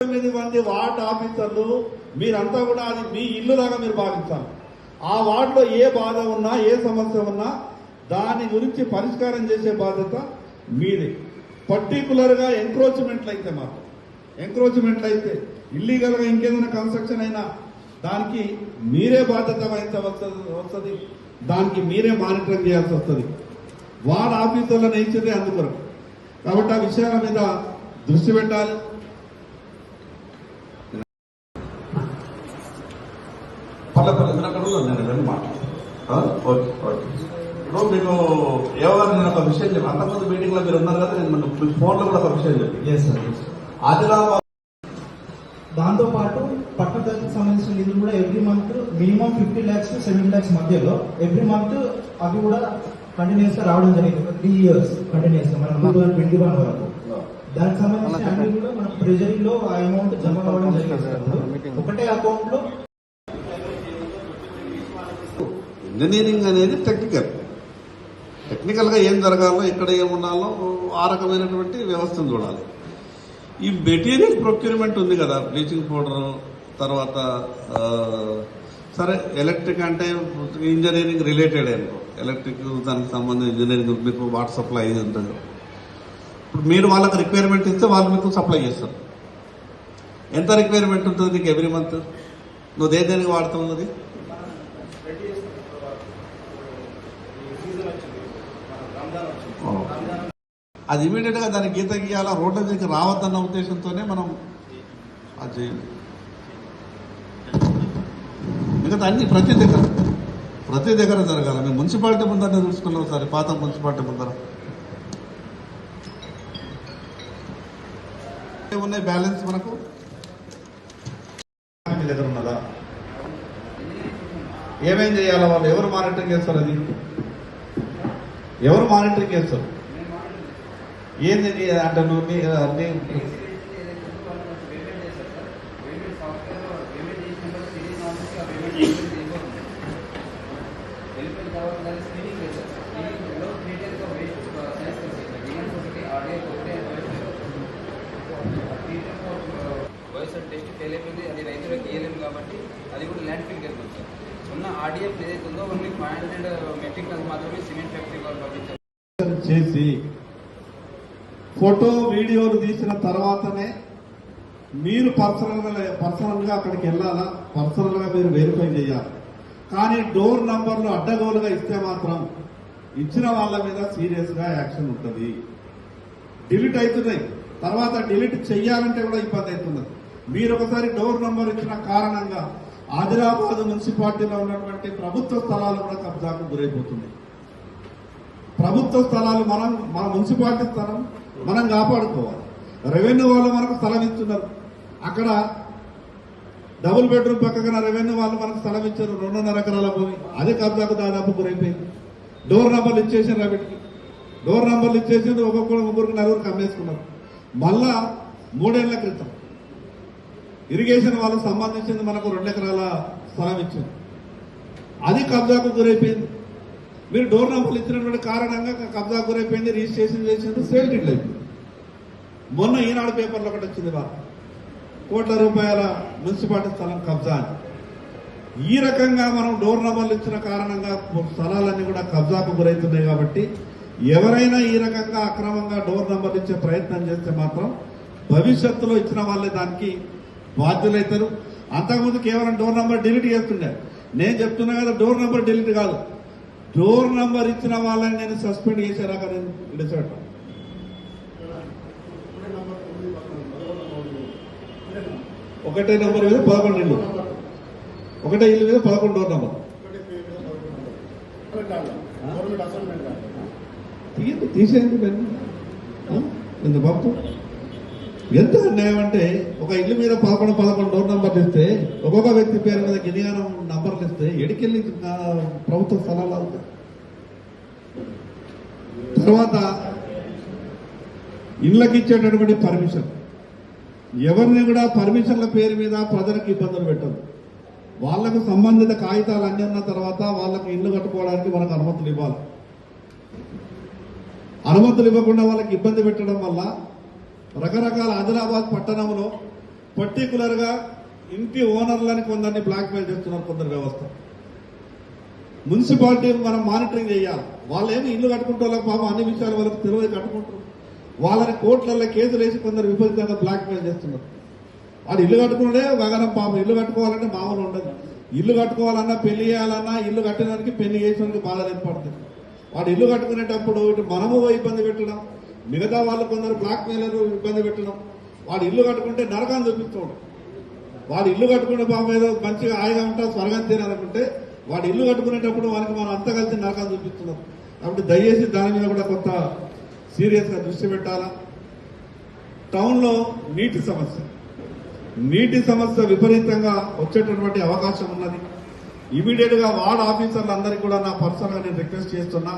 తొమ్మిది మంది వార్డ్ ఆఫీసర్లు మీరంతా కూడా అది మీ ఇల్లు లాగా మీరు భావించాలి ఆ వార్డులో ఏ బాధ ఉన్నా ఏ సమస్య ఉన్నా దాని గురించి పరిష్కారం చేసే బాధ్యత మీదే. పర్టికులర్గా ఎంక్రోచ్మెంట్లు అయితే మాత్రం. ఎంక్రోచ్మెంట్లు అయితే ఇల్లీగల్గా ఇంకేదైనా కన్స్ట్రక్షన్ అయినా దానికి మీరే బాధ్యత వహించవలసి వస్తుంది. దానికి మీరే మానిటరింగ్ చేయాల్సి వస్తుంది. వార్డ్ ఆఫీసర్లను ఇచ్చేదే అందుకొరకు. కాబట్టి ఆ విషయాల మీద దృష్టి పెట్టాలి పల్లెపల్లి నేను అక్కడ ఉన్నాను నేను వెళ్ళి మాట్లాడు ఓకే ఓకే ఇప్పుడు మీకు ఎవరు నేను ఒక విషయం చెప్పి అంతకుముందు మీటింగ్లో మీరు ఉన్నారు కదా నేను మీకు ఫోన్లో కూడా ఒక విషయం చెప్పి. ఎస్ సార్ ఆదిలాబాద్ దాంతో పాటు పట్టణానికి సంబంధించిన నిధులు కూడా every month minimum fifty lakhs seventy lakhs మధ్యలో ఎవ్రీ మంత్ అవి కూడా కంటిన్యూస్గా రావడం జరిగింది. త్రీ ఇయర్స్ కంటిన్యూస్గా మనం టూ థౌసండ్ ట్వంటీ వన్ వరకు. దానికి సంబంధించి అన్ని కూడా మన ట్రెజరీ లో ఆ అమౌంట్ జమ కావడం జరిగింది. సార్. ఒకటే అకౌంట్లో ఇంజనీరింగ్ అనేది టెక్నికల్ టెక్నికల్గా ఏం జరగాలో ఎక్కడ ఏముండాలో ఆ రకమైనటువంటి వ్యవస్థను చూడాలి. ఈ మెటీరియల్ ప్రొక్యూర్మెంట్ ఉంది కదా బ్లీచింగ్ పౌడర్ తర్వాత సరే ఎలక్ట్రిక్ అంటే ఇంజనీరింగ్ రిలేటెడ్ అనుకో. ఎలక్ట్రిక్ దానికి సంబంధించి ఇంజనీరింగ్ మీకు వాటర్ సప్లై అయ్యి ఉంటుంది. ఇప్పుడు మీరు వాళ్ళకి రిక్వైర్మెంట్ ఇస్తే వాళ్ళు మీకు సప్లై చేస్తారు. ఎంత రిక్వైర్మెంట్ ఉంటుంది నీకు ఎవ్రీ మంత్? నువ్వు దేని దేనికి వాడుతున్నది అది ఇమీడియట్గా దాన్ని గీత గీయాలా రోడ్ల దగ్గరికి రావద్దన్న ఉద్దేశంతోనే మనం అది చేయాలి మిగతా అన్ని ప్రతి దగ్గర ప్రతి దగ్గర జరగాలి. మేము మున్సిపాలిటీ ముందరనే చూసుకున్నాం ఒకసారి పాత మున్సిపాలిటీ ముందర. ఉన్నాయి బ్యాలెన్స్ మనకు? మీ దగ్గర ఉన్నదా? ఏమేం చేయాలి వాళ్ళు? ఎవరు మానిటరింగ్ చేస్తారు అది? ఎవరు మానిటరింగ్ చేస్తారు? ఏంది నీ అంటే నువ్వు నీ నీ- టెస్ట్ ఫెయిల్ అయిపోయింది అది రైతులకు ఇయ్యలేము కాబట్టి అది కూడా ల్యాండ్ ఫిల్కి వెళ్తుంది సార్ ఉన్న ఆర్డీఎఫ్ ఏదైతే ఉందో only five hundred metric tons మాత్రమే సిమెంట్ ఫ్యాక్టరీ వాళ్ళు పంపించారు. చేసి ఫోటో వీడియోలు తీసిన తర్వాతనే మీరు పర్సనల్గా పర్సనల్గా అక్కడికి వెళ్ళాలా? పర్సనల్గా మీరు వెరిఫై చేయాలి. కానీ డోర్ నంబర్లు అడ్డగోలుగా ఇస్తే మాత్రం ఇచ్చిన వాళ్ళ మీద సీరియస్గా యాక్షన్ ఉంటుంది. డిలీట్ అవుతున్నాయి. తర్వాత డిలీట్ చెయ్యాలంటే కూడా ఇబ్బంది అవుతున్నది మీరు ఒకసారి డోర్ నంబర్ ఇచ్చిన కారణంగా ఆదిలాబాద్ మున్సిపాలిటీలో ఉన్నటువంటి ప్రభుత్వ స్థలాలు కూడా కబ్జాకు గురైపోతున్నాయి. ప్రభుత్వ స్థలాలు మనం మన మున్సిపాలిటీ స్థలం మనం కాపాడుకోవాలి. రెవెన్యూ వాళ్ళు మనకు స్థలం ఇస్తున్నారు అక్కడ డబుల్ బెడ్రూమ్ పక్కన రెవెన్యూ వాళ్ళు మనకు స్థలం ఇచ్చారు. రెండున్నర ఎకరాల భూమి. అది కబ్జాకు దాదాపు గురైపోయింది. డోర్ నంబర్లు ఇచ్చేసారు వీటికి డోర్ నంబర్లు ఇచ్చేసింది ఒక్కొక్కరు ముగ్గురికి నలుగురికి అమ్మేసుకున్నారు మళ్ళా మూడేళ్ళ క్రితం ఇరిగేషన్ వాళ్ళకు సంబంధించింది మనకు రెండు ఎకరాల స్థలం ఇచ్చింది అది కబ్జాకు గురైపోయింది. మీరు డోర్ నంబర్లు ఇచ్చినటువంటి కారణంగా కబ్జా గురైపోయింది రిజిస్ట్రేషన్ చేసింది సేల్ డీడ్ అయిపోయింది మొన్న ఈనాడు పేపర్లో ఒకటి వచ్చింది వారు కోట్ల రూపాయల మున్సిపాలిటీ స్థలం కబ్జా అని. ఈ రకంగా మనం డోర్ నంబర్లు ఇచ్చిన కారణంగా స్థలాలన్నీ కూడా కబ్జాకు గురవుతున్నాయి కాబట్టి ఎవరైనా ఈ రకంగా అక్రమంగా డోర్ నంబర్లు ఇచ్చే ప్రయత్నం చేస్తే మాత్రం భవిష్యత్తులో ఇచ్చిన వాళ్ళే దానికి బాధ్యులవుతారు అంతకుముందు కేవలం డోర్ నంబర్ డిలీట్ చేస్తుండే. నేను చెప్తున్నా కదా డోర్ నంబర్ డిలీట్ కాదు. డోర్ నంబర్ ఇచ్చిన వాళ్ళని నేను సస్పెండ్ చేసేలాగా నేను డిసైడ్ ఒకటే నంబర్ మీద పదకొండు ఇల్లు. ఒకటే ఇల్లు మీద పదకొండు డోర్ నంబర్. తీయండి తీసేయండి దాన్ని. ఆ? పంపు ఎంత అన్యాయం అంటే ఒక ఇల్లు మీద పదకొండు పదకొండు డోర్ నంబర్లు ఇస్తే ఒక్కొక్క వ్యక్తి పేరు మీద గినియానం నంబర్లు ఇస్తే ఎడికెళ్ళి ప్రభుత్వ స్థలాలు అవుతాయి తర్వాత ఇళ్ళకి ఇచ్చేటటువంటి పర్మిషన్ ఎవరిని కూడా పర్మిషన్ల పేరు మీద ప్రజలకు ఇబ్బందులు పెట్టదు. వాళ్ళకు సంబంధిత కాగితాలు అన్ని ఉన్న తర్వాత వాళ్ళకు ఇల్లు కట్టుకోవడానికి మనకు అనుమతులు ఇవ్వాలి. అనుమతులు ఇవ్వకుండా వాళ్ళకి ఇబ్బంది పెట్టడం వల్ల రకరకాల ఆదిలాబాద్ పట్టణంలో పర్టికులర్గా ఇంటి ఓనర్లని కొందరిని బ్లాక్ మెయిల్ చేస్తున్నారు కొందరు వ్యవస్థ. మున్సిపాలిటీ మనం మానిటరింగ్ చేయాలి. వాళ్ళు ఏమి ఇల్లు కట్టుకుంటే వాళ్ళకి పాపం అన్ని విషయాలు వాళ్ళకి తెలియదు కట్టుకుంటారు వాళ్ళని కోట్లలో కేసులు వేసి కొందరు విపరీతంగా బ్లాక్ మెయిల్ చేస్తున్నారు. వాడు ఇల్లు కట్టుకుంటే వగనం పాపం ఇల్లు కట్టుకోవాలంటే మామూలు ఉండదు. ఇల్లు కట్టుకోవాలన్నా పెళ్ళి చేయాలన్నా ఇల్లు కట్టడానికి పెళ్ళి చేసినందుకు బాధ ఏర్పడుతుంది వాడు ఇల్లు కట్టుకునేటప్పుడు ఇటు మనము ఇబ్బంది పెట్టడం మిగతా వాళ్ళు కొందరు బ్లాక్ మెయిలర్ ఇబ్బంది పెట్టడం. వాడు ఇల్లు కట్టుకుంటే నరకాన్ని చూపిస్తాడు. వాడు ఇల్లు కట్టుకునే బాబు ఏదో మంచిగా హాయిగా ఉంటా స్వర్గం తీరాలనుకుంటే వాడు ఇల్లు కట్టుకునేటప్పుడు వానికి మనం అంతా కలిసి నరకాన్ని చూపిస్తున్నాం. కాబట్టి దయచేసి దాని మీద కూడా కొంత సీరియస్గా దృష్టి పెట్టాలా? టౌన్లో నీటి సమస్య. నీటి సమస్య విపరీతంగా వచ్చేటటువంటి అవకాశం ఉన్నది. ఇమీడియట్గా వార్డ్ ఆఫీసర్లందరికీ కూడా నా పర్సనల్గా నేను రిక్వెస్ట్ చేస్తున్నా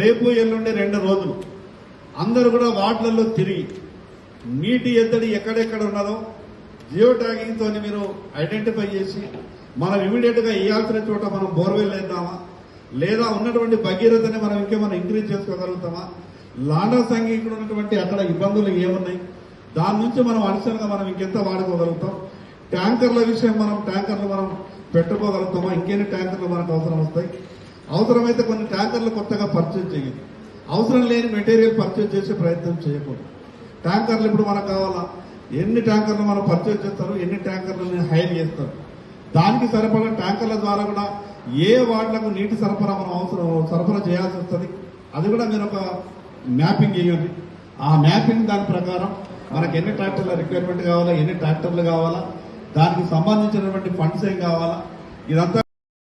రేపు ఎల్లుండి రెండు రోజులు అందరూ కూడా వార్డులలో తిరిగి నీటి ఎద్దడి ఎక్కడెక్కడ ఉన్నదో జియో ట్యాగింగ్తో మీరు ఐడెంటిఫై చేసి మనం ఇమీడియట్గా ఇవ్వాల్సిన వేయాల్సిన చోట మనం బోర్వెల్ వేద్దామా లేదా ఉన్నటువంటి భగీరథని మనం ఇంకేమైనా ఇంక్రీజ్ చేసుకోగలుగుతామా? లాండా సంఘీకుడు ఉన్నటువంటి అక్కడ ఇబ్బందులు ఏమున్నాయి? దాని నుంచి మనం అడిషనల్గా మనం ఇంకెంత వాడుకోగలుగుతాం? ట్యాంకర్ల విషయం మనం ట్యాంకర్లు మనం పెట్టుకోగలుగుతామా? ఇంకెన్ని ట్యాంకర్లు మనకు అవసరం వస్తాయి? అవసరమైతే కొన్ని ట్యాంకర్లు కొత్తగా పర్చేజ్ చేయాలి అవసరం లేని మెటీరియల్ పర్చేజ్ చేసే ప్రయత్నం చేయకూడదు. ట్యాంకర్లు ఇప్పుడు మనకు కావాలా? ఎన్ని ట్యాంకర్లు మనం పర్చేజ్ చేస్తారు? ఎన్ని ట్యాంకర్లను హైర్ చేస్తారు? దానికి సరిపడా ట్యాంకర్ల ద్వారా కూడా ఏ వార్డులకు నీటి సరఫరా మనం అవసరం సరఫరా చేయాల్సి వస్తుంది? అది కూడా మీరు ఒక మ్యాపింగ్ చేయండి. ఆ మ్యాపింగ్ దాని ప్రకారం మనకు ఎన్ని ట్రాక్టర్ల రిక్వైర్మెంట్ కావాలా ఎన్ని ట్రాక్టర్లు కావాలా దానికి సంబంధించినటువంటి ఫండ్స్ ఏం కావాలా? ఇదంతా